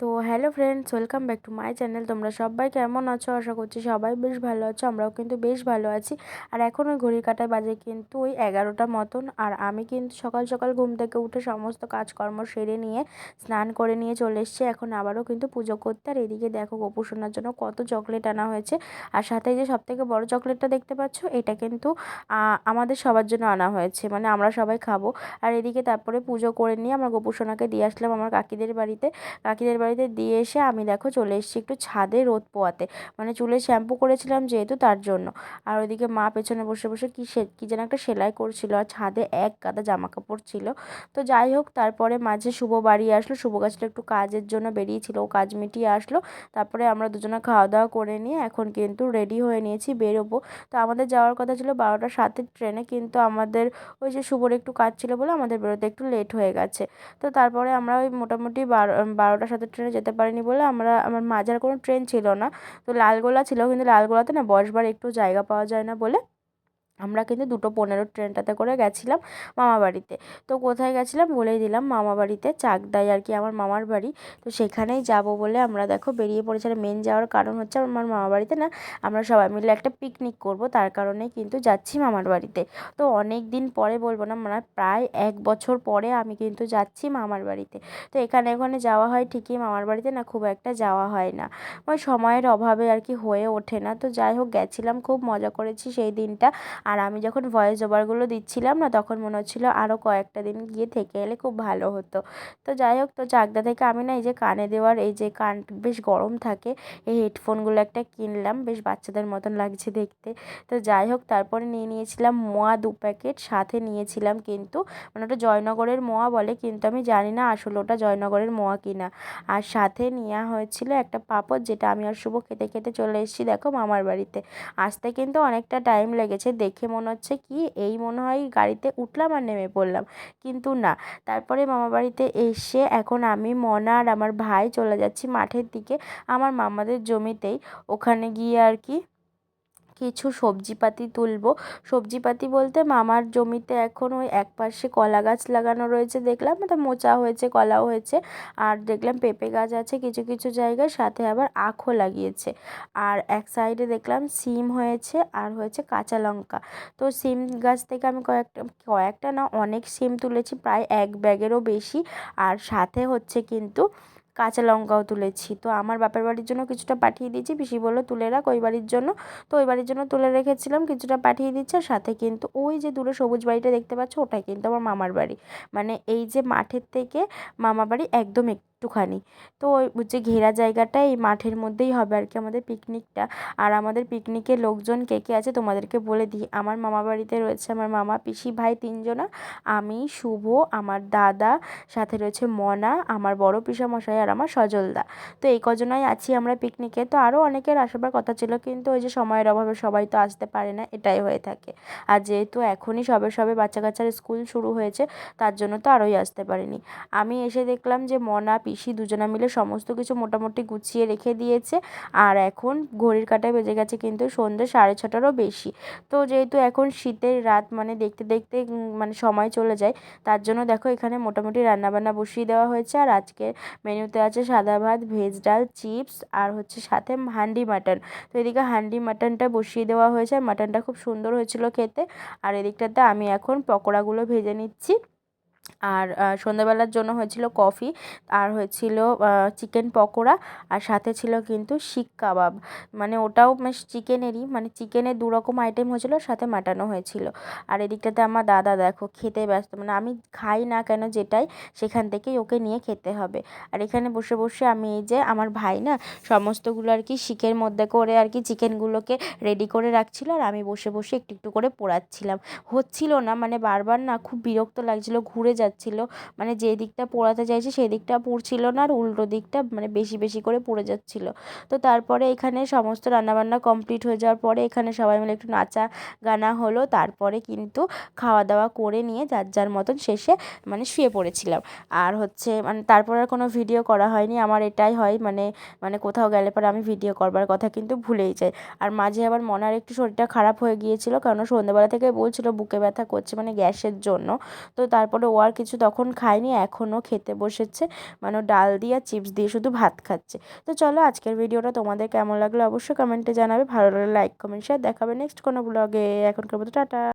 তো hello friends, welcome back to my channel. তোমরা সবাই কেমন আছো? আশা করছি সবাই বেশ ভালো আছো, আমরাও কিন্তু বেশ ভালো আছি। আর এখন ওই ঘড়ির কাটায় বাজে কিন্তু ওই এগারোটা মতন। আর আমি কিন্তু সকাল সকাল ঘুম থেকে উঠে সমস্ত কাজকর্ম সেরে নিয়ে স্নান করে নিয়ে চলে এসেছি। এখন আবারও কিন্তু পুজো করতে। আর এদিকে দেখো গোপু সোনার জন্য কত চকলেট আনা হয়েছে। আর সাথে যে সব থেকে বড়ো চকলেটটা দেখতে পাচ্ছ, এটা কিন্তু আমাদের সবার জন্য আনা হয়েছে। মানে আমরা সবাই খাব। আর এদিকে তারপরে পুজো করে নিয়ে আমরা গোপু সোনাকে দিয়ে আসলাম আমার কাকিদের বাড়িতে। কাকিদের বাড়িতে দিয়ে এসে আমি দেখো চলে এসেছি একটু ছাদে রোদ পোয়াতে। মানে চুলে শ্যাম্পু করেছিলাম যেহেতু তার জন্য। আর ওইদিকে মা পেছনে বসে বসে কী সে, কী যেন একটা সেলাই করছিল আর ছাদে এক গাদা জামা কাপড় ছিল। তো যাই হোক, তারপরে মাঝে শুভ বাড়ি আসলো। শুভ গাছটা একটু কাজের জন্য বেরিয়েছিল, ও কাজ মিটিয়ে আসলো। তারপরে আমরা দুজনে খাওয়া দাওয়া করে নিয়ে এখন কিন্তু রেডি হয়ে নিয়েছি, বেরোবো। তো আমাদের যাওয়ার কথা ছিল বারোটার সাথে ট্রেনে, কিন্তু আমাদের ওই যে শুভর একটু কাজ ছিল বলে আমাদের বেরোতে একটু লেট হয়ে গেছে। তো তারপরে আমরা ওই মোটামুটি বারো বারোটার সাথে ট্রেনে যেতে পারিনি বলে আমরা, আমার মাঝার কোনো ট্রেন ছিল না, তো লালগোলা ছিল, কিন্তু লালগোলাতে না বসবার একটু জায়গা পাওয়া যায় না বলে আমরা কিন্তু দুটো পনেরো ট্রেনটাতে করে গেছিলাম মামা বাড়িতে। তো কোথায় গেছিলাম বলেই দিলাম মামা বাড়িতে, চাকদায় আর কি আমার মামার বাড়ি। তো সেখানেই যাব বলে আমরা দেখো বেরিয়ে পড়েছিলাম মেন যাওয়ার কারণ হচ্ছে আমার মামা বাড়িতে না আমরা সবাই মিলে একটা পিকনিক করব, তার কারণে কিন্তু যাচ্ছি মামার বাড়িতে। তো অনেক দিন পরে বলব না মানে প্রায় এক বছর পরে আমি কিন্তু যাচ্ছি মামার বাড়িতে। তো এখানে ওখানে যাওয়া হয় ঠিকই, মামার বাড়িতে না খুব একটা যাওয়া হয় না। ওই সময়ের অভাবে আর কি হয়ে ওঠে না। তো যাই হোক গেছিলাম, খুব মজা করেছি সেই দিনটা। আর আমি যখন ভয়েস ওভারগুলো দিচ্ছিলাম না, তখন মনে হচ্ছিল আরও কয়েকটা দিন গিয়ে থেকে এলে খুব ভালো হতো। তো যাই হোক, তো চাকদা থেকে আমি না এই যে কানে দেওয়ার, এই যে কান বেশ গরম থাকে, এই হেডফোনগুলো একটা কিনলাম, বেশ বাচ্চাদের মতন লাগছে দেখতে। তো যাই হোক, তারপরে নিয়ে নিয়েছিলাম মোয়া দু প্যাকেট, সাথে নিয়েছিলাম কিন্তু মানে ওটা জয়নগরের মোয়া বলে, কিন্তু আমি জানি না আসলে ওটা জয়নগরের মোয়া কিনা। আর সাথে নেওয়া হয়েছিল একটা পাপড়, যেটা আমি আর শুভ খেতে খেতে চলে এসেছি, দেখো মামার বাড়িতে। আসতে কিন্তু অনেকটা টাইম লেগেছে, দেখে দেখে মনে হচ্ছে কি, এই মনে হয় গাড়িতে উঠলাম আর নেমে পড়লাম। কিন্তু না, তারপরে মামা বাড়িতে এসে এখন আমি, মনা আর আমার ভাই চলে যাচ্ছি মাঠের দিকে। আমার মামাদের জমিতেই। ওখানে গিয়ে আর কি কিছু সবজিপাতি তুলবো। সবজিপাতি বলতে মামার জমিতে এখন ওই এক পাশে কলা গাছ লাগানো রয়েছে। দেখলাম তো মোচা হয়েছে, কলাও হয়েছে। আর দেখলাম পেঁপে গাছ আছে কিছু কিছু জায়গায়। সাথে আবার আখও লাগিয়েছে। আর এক সাইডে দেখলাম সিম হয়েছে আর হয়েছে কাঁচা লঙ্কা। তো সিম গাছ থেকে আমি কয়েকটা কয়েকটা না অনেক সিম তুলেছি, প্রায় এক ব্যাগেরও বেশি। আর সাথে হচ্ছে কিন্তু কাঁচা লঙ্কাও তুলেছি। তো আমার বাপের বাড়ির জন্য কিছুটা পাঠিয়ে দিয়েছি। পিসি বলল, তুলে রাখ ওই বাড়ির জন্য। তো ওই বাড়ির জন্য তুলে রেখেছিলাম, কিছুটা পাঠিয়ে দিচ্ছে। আর সাথে কিন্তু ওই যে দূরে সবুজ বাড়িটা দেখতে পাচ্ছ, ওটাই কিন্তু আমার মামার বাড়ি। মানে এই যে মাঠের থেকে মামা বাড়ি একদম একটুখানি। তো ওই যে ঘেরা জায়গাটা এই মাঠের মধ্যেই হবে আর কি আমাদের পিকনিকটা আর আমাদের পিকনিকে লোকজন কে কে আছে তোমাদেরকে বলে দিই। আমার মামা বাড়িতে রয়েছে আমার মামা, পিসি ভাই তিনজনা। আমি, শুভ, আমার দাদা, সাথে রয়েছে মনা, আমার বড় পিসামশাই আর আমার সজলদা। তো এই কজনাই আছি আমরা পিকনিকে তো আরও অনেকের আসবার কথা ছিল কিন্তু ওই যে সময়ের অভাবে সবাই তো আসতে পারে না, এটাই হয়ে থাকে। আর যেহেতু এখনই সবে সবে বাচ্চা কাচ্চার স্কুল শুরু হয়েছে, তার জন্য তো আরোই আসতে পারিনি। আমি এসে দেখলাম যে মনা পিসি দুজনা মিলে সমস্ত কিছু মোটামুটি গুছিয়ে রেখে দিয়েছে। আর এখন ঘড়ির কাঁটায় বেজে গেছে কিন্তু সন্ধ্যে সাড়ে ছটারও বেশি। তো যেহেতু এখন শীতের রাত মানে দেখতে দেখতে মানে সময় চলে যায়, তার জন্য দেখো এখানে মোটামুটি রান্নাবান্না বসিয়ে দেওয়া হয়েছে। আর আজকে মেনুতে আছে সাদা ভাত, ভেজ ডাল, চিপস আর হচ্ছে সাথে হান্ডি মাটন। তো এদিকে হান্ডি মাটনটা বসিয়ে দেওয়া হয়েছে। আর মাটনটা খুব সুন্দর হয়েছিল খেতে। আর এদিকটাতে আমি এখন পকোড়াগুলো ভেজে নিচ্ছি। আর সন্ধ্যাবেলার জন্য হয়েছিল কফি, আর হয়েছিল চিকেন পকোড়া, আর সাথে ছিল কিন্তু শিক কাবাব। মানে ওটাও চিকেনেরই মানে চিকেনের দু রকম আইটেম হয়েছিলো সাথে মাটানো হয়েছিল। আর এদিকটাতে আমার দাদা দেখো, খেতে ব্যস্ত মানে আমি খাই না কেন যেটাই, সেখান থেকেই ওকে নিয়ে খেতে হবে। আর এখানে বসে বসে আমি এই যে আমার ভাই না, সমস্তগুলো আর কি শিকের মধ্যে করে আর কি চিকেনগুলোকে রেডি করে রাখছিলো, আর আমি বসে বসে একটু একটু করে পোড়াচ্ছিলাম। হচ্ছিল না মানে বারবার না খুব বিরক্ত লাগছিল, ঘুরে যাচ্ছিল। মানে যে দিকটা পোড়াতে চাইছে সেই দিকটা পুড়ছিল না আর উল্টো দিকটা মানে বেশি বেশি করে পুড়ে যাচ্ছিল। তো তারপরে এখানে সমস্ত রান্নাবান্না কমপ্লিট হয়ে যাওয়ার পরে এখানে সবাই মিলে একটু নাচা গানা হলো। তারপরে কিন্তু খাওয়া দাওয়া করে নিয়ে যার যার মতন শেষে মানে শুয়ে পড়েছিলাম। আর হচ্ছে মানে তারপর আর কোনো ভিডিও করা হয়নি। আমার এটাই হয় মানে মানে কোথাও গেলে পরে আমি ভিডিও করবার কথা কিন্তু ভুলেই যাই। আর মাঝে আবার মনার একটু শরীরটা খারাপ হয়ে গিয়েছিল কারণ সন্ধ্যেবেলা থেকে বলছিলো বুকে ব্যথা করছে মানে গ্যাসের জন্য। তো তারপরে ও খাওয়ার কিছু তখন খায়নি, এখনও খেতে বসেছে। মানে ডাল দিয়ে আর চিপস দিয়ে শুধু ভাত খাচ্ছে। তো চলো আজকের ভিডিওটা তোমাদের কেমন লাগল অবশ্যই কমেন্টে জানাবে। ভালো লাগলে লাইক কমেন্ট শেয়ার দেখাবে নেক্সট কোনো ব্লগে এখনকার মতো টাটা।